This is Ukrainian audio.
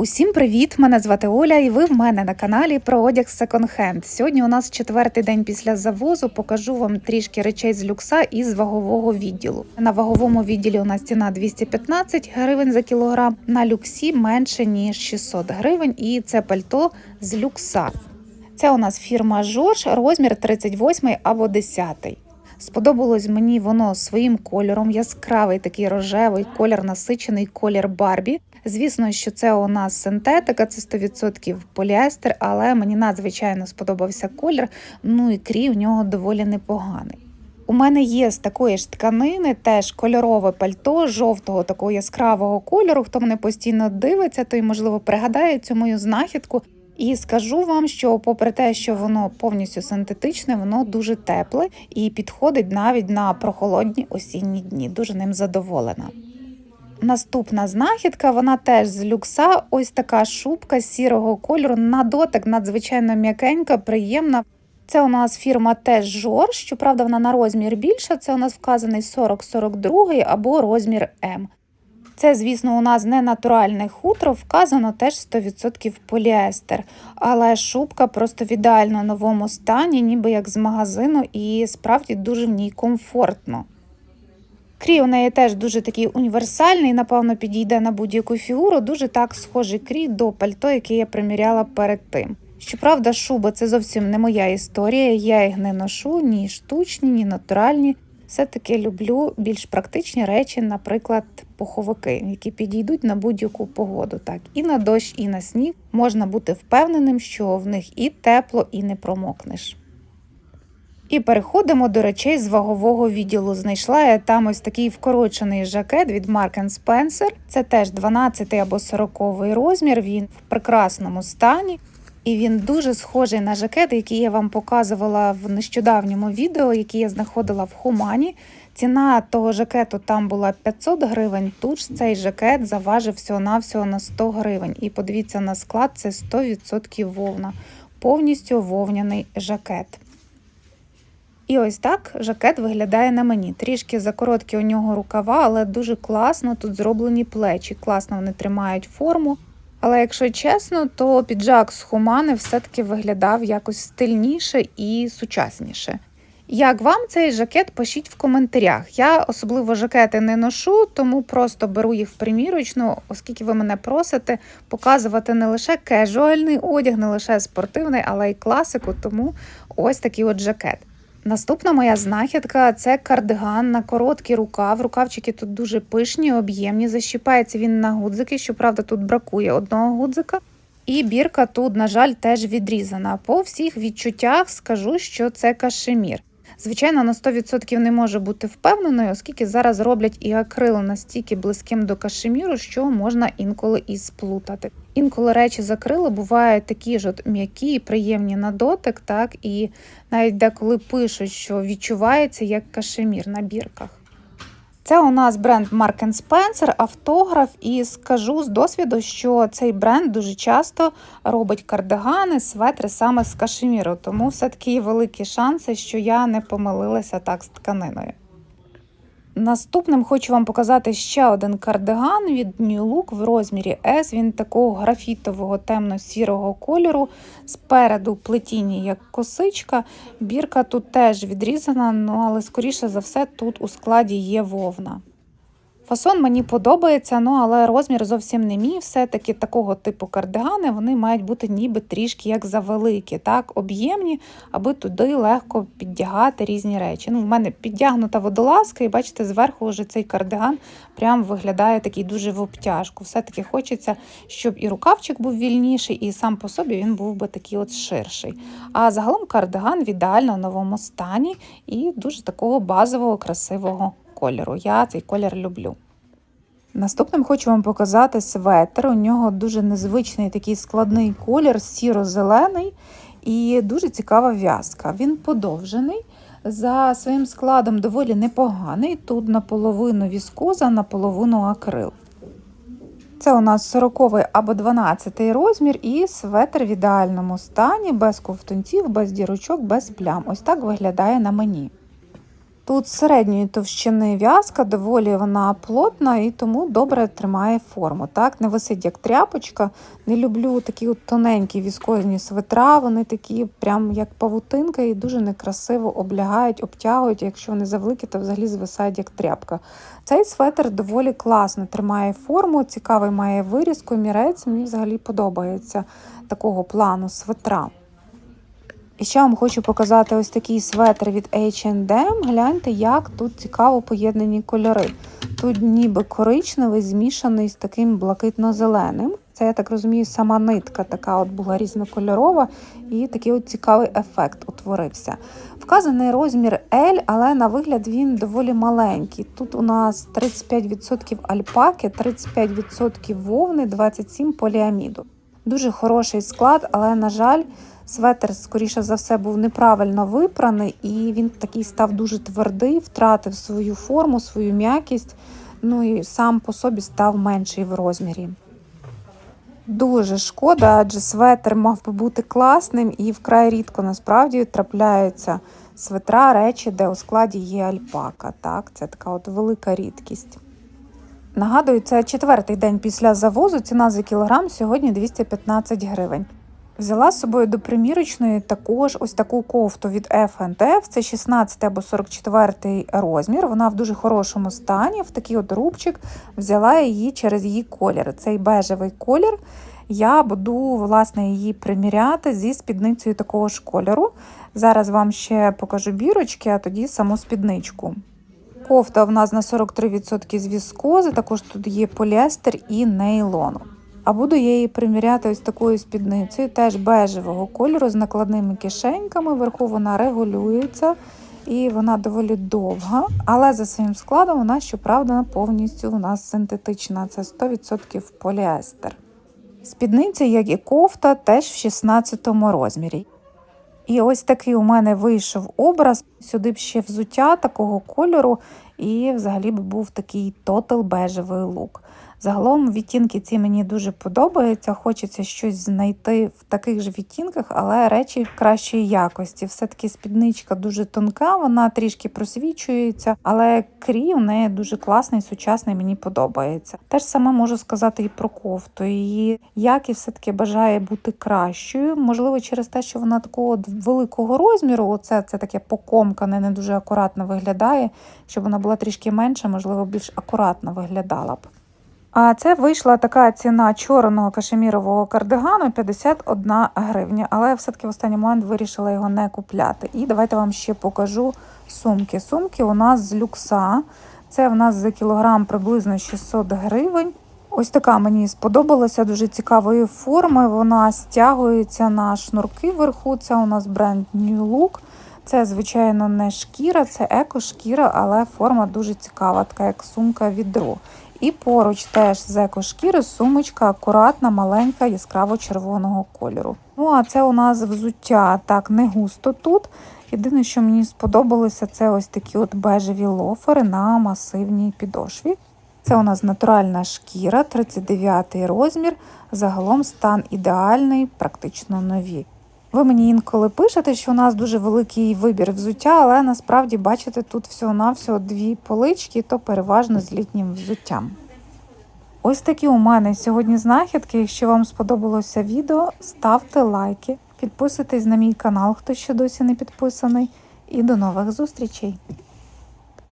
Усім привіт! Мене звати Оля, і ви в мене на каналі про одяг секонд-хенд. Сьогодні у нас четвертий день після завозу. Покажу вам трішки речей з люкса із вагового відділу. На ваговому відділі у нас ціна 215 гривень за кілограм. На люксі менше ніж 600 гривень, і це пальто з люкса. Це у нас фірма Жорж, розмір 38 або 10. Сподобалось мені воно своїм кольором, яскравий такий рожевий колір, насичений колір Барбі. Звісно, що це у нас синтетика, це 100% поліестер, але мені надзвичайно сподобався колір. Ну і крій у нього доволі непоганий. У мене є з такої ж тканини теж кольорове пальто жовтого такого яскравого кольору. Хто мене постійно дивиться, той можливо пригадає цю мою знахідку. І скажу вам, що, попри те, що воно повністю синтетичне, воно дуже тепле і підходить навіть на прохолодні осінні дні. Дуже ним задоволена. Наступна знахідка, вона теж з люкса. Ось така шубка сірого кольору. На дотик надзвичайно м'якенька, приємна. Це у нас фірма теж Жор, щоправда, вона на розмір більша. Це у нас вказаний 40-42 або розмір М. Це, звісно, у нас не натуральне хутро, вказано теж 100% поліестер. Але шубка просто в ідеально новому стані, ніби як з магазину, і справді дуже в ній комфортно. Крій у неї теж дуже такий універсальний, напевно, підійде на будь-яку фігуру. Дуже так схожий крій до пальто, яке я приміряла перед тим. Щоправда, шуба це зовсім не моя історія. Я їх не ношу ні штучні, ні натуральні. Все-таки люблю більш практичні речі, наприклад, пуховики, які підійдуть на будь-яку погоду. Так, і на дощ, і на сніг можна бути впевненим, що в них і тепло, і не промокнеш. І переходимо до речей з вагового відділу. Знайшла я там ось такий вкорочений жакет від Mark Spencer. Це теж 12 або 40 розмір. Він в прекрасному стані. І він дуже схожий на жакет, який я вам показувала в нещодавньому відео, який я знаходила в Хумані. Ціна того жакету там була 500 гривень. Тут ж цей жакет заважив всього-навсього на 100 гривень. І подивіться на склад, це 100% вовна, повністю вовняний жакет. І ось так жакет виглядає на мені. Трішки закороткі у нього рукава, але дуже класно тут зроблені плечі. Класно вони тримають форму. Але якщо чесно, то піджак з хумани все-таки виглядав якось стильніше і сучасніше. Як вам цей жакет, пишіть в коментарях. Я особливо жакети не ношу, тому просто беру їх в примірочну, оскільки ви мене просите показувати не лише кежуальний одяг, не лише спортивний, але й класику, тому ось такий от жакет. Наступна моя знахідка це кардиган на короткий рукав. Рукавчики тут дуже пишні, об'ємні. Защіпається він на гудзики. Щоправда, тут бракує одного гудзика. І бірка тут, на жаль, теж відрізана. По всіх відчуттях скажу, що це кашемір. Звичайно, на 100% не може бути впевненою, оскільки зараз роблять і акрил настільки близьким до кашеміру, що можна інколи і сплутати. Інколи речі з акрилу бувають такі ж от м'які приємні на дотик, так і навіть деколи пишуть, що відчувається як кашемір на бірках. Це у нас бренд Mark Spencer, автограф, і скажу з досвіду, що цей бренд дуже часто робить кардигани, светри саме з кашеміру, тому все-таки великі шанси, що я не помилилася так з тканиною. Наступним хочу вам показати ще один кардиган від New Look в розмірі S. Він такого графітового темно-сірого кольору. Спереду плетіння як косичка. Бірка тут теж відрізана, ну, але, скоріше за все, тут у складі є вовна. Фасон мені подобається, ну але розмір зовсім не мій. Все-таки такого типу кардигани вони мають бути ніби трішки як завеликі, так, об'ємні, аби туди легко піддягати різні речі. Ну, В мене піддягнута водолазка, і бачите, зверху вже цей кардиган прям виглядає такий дуже в обтяжку. Все-таки хочеться, щоб і рукавчик був вільніший, і сам по собі він був би такий от ширший. А загалом кардиган в ідеально новому стані і дуже такого базового, красивого кольору. Я цей колір люблю. Наступним хочу вам показати светр. У нього дуже незвичний такий складний колір, сіро-зелений і дуже цікава в'язка. Він подовжений. За своїм складом доволі непоганий. Тут наполовину віскоза, наполовину акрил. Це у нас 40 або 12 розмір і светр в ідеальному стані, без ковтунців, без дірочок, без плям. Ось так виглядає на мені. Тут середньої товщини в'язка, доволі вона плотна і тому добре тримає форму. Так, не висить як тряпочка. Не люблю такі от тоненькі віскозні свитра, вони такі, прям як павутинка, і дуже некрасиво облягають, обтягують. Якщо вони завеликі, то взагалі звисають як тряпка. Цей светр доволі класно тримає форму, цікавий має вирізку, мірець. Мені взагалі подобається такого плану светра. І ще вам хочу показати ось такий светр від H&M. Гляньте, як тут цікаво поєднані кольори. Тут ніби коричневий змішаний з таким блакитно-зеленим. Це, я так розумію, сама нитка така от була різнокольорова, і такий от цікавий ефект утворився. Вказаний розмір L, але на вигляд він доволі маленький. Тут у нас 35% альпаки, 35% вовни, 27% поліаміду. Дуже хороший склад, але, на жаль, Светр, скоріше за все, був неправильно випраний, і він такий став дуже твердий, втратив свою форму, свою м'якість, ну і сам по собі став менший в розмірі. Дуже шкода, адже светр мав би бути класним і вкрай рідко насправді трапляються светра, речі, де у складі є альпака. Так, Це така от велика рідкість. Нагадую, це четвертий день після завозу. Ціна за кілограм сьогодні 215 гривень. Взяла з собою до примірочної також ось таку кофту від F&F, це 16 або 44 розмір. Вона в дуже хорошому стані, в такий от рубчик. Взяла її через її колір. Цей бежевий колір. Я буду власне її приміряти зі спідницею такого ж кольору. Зараз вам ще покажу бірочки, а тоді саму спідничку. Кофта в нас на 43% з віскози, також тут є поліестер і нейлон. А буду я її приміряти ось такою спідницею, теж бежевого кольору з накладними кишеньками. Вверху вона регулюється і вона доволі довга. Але за своїм складом вона, щоправда, повністю у нас синтетична. Це 100% поліестер. Спідниця, як і кофта, теж в 16 розмірі. І ось такий у мене вийшов образ. Сюди б ще взуття такого кольору, і взагалі б був такий тотал бежевий лук. Загалом відтінки ці мені дуже подобаються. Хочеться щось знайти в таких же відтінках, але речі кращої якості. Все-таки спідничка дуже тонка, вона трішки просвічується, але крій у неї дуже класний, сучасний, мені подобається. Теж саме можу сказати і про кофту. Її якість все-таки бажає бути кращою. Можливо, через те, що вона такого великого розміру, оце це таке покомкане, не дуже акуратно виглядає. Щоб вона була трішки менша, можливо, більш акуратно виглядала б. А це вийшла така ціна чорного кашемірового кардигану 51 гривня. Але все-таки в останній момент вирішила його не купляти. І давайте вам ще покажу сумки. Сумки у нас з люкса. Це в нас за кілограм приблизно 600 гривень. Ось така мені сподобалася дуже цікавої форми. Вона стягується на шнурки вверху. Це у нас бренд New Look. Це, звичайно, не шкіра, це еко-шкіра, але форма дуже цікава, така як сумка відро. І поруч теж з екошкіри сумочка акуратна, маленька, яскраво-червоного кольору. Ну, а це у нас взуття так не густо тут. Єдине, що мені сподобалося, це ось такі от бежеві лофери на масивній підошві. Це у нас натуральна шкіра, 39 розмір. Загалом стан ідеальний, практично нові. Ви мені інколи пишете, що у нас дуже великий вибір взуття, але насправді бачите, тут всього-навсього дві полички, то переважно з літнім взуттям. Ось такі у мене сьогодні знахідки. Якщо вам сподобалося відео, ставте лайки, підписуйтесь на мій канал, хто ще досі не підписаний, і до нових зустрічей!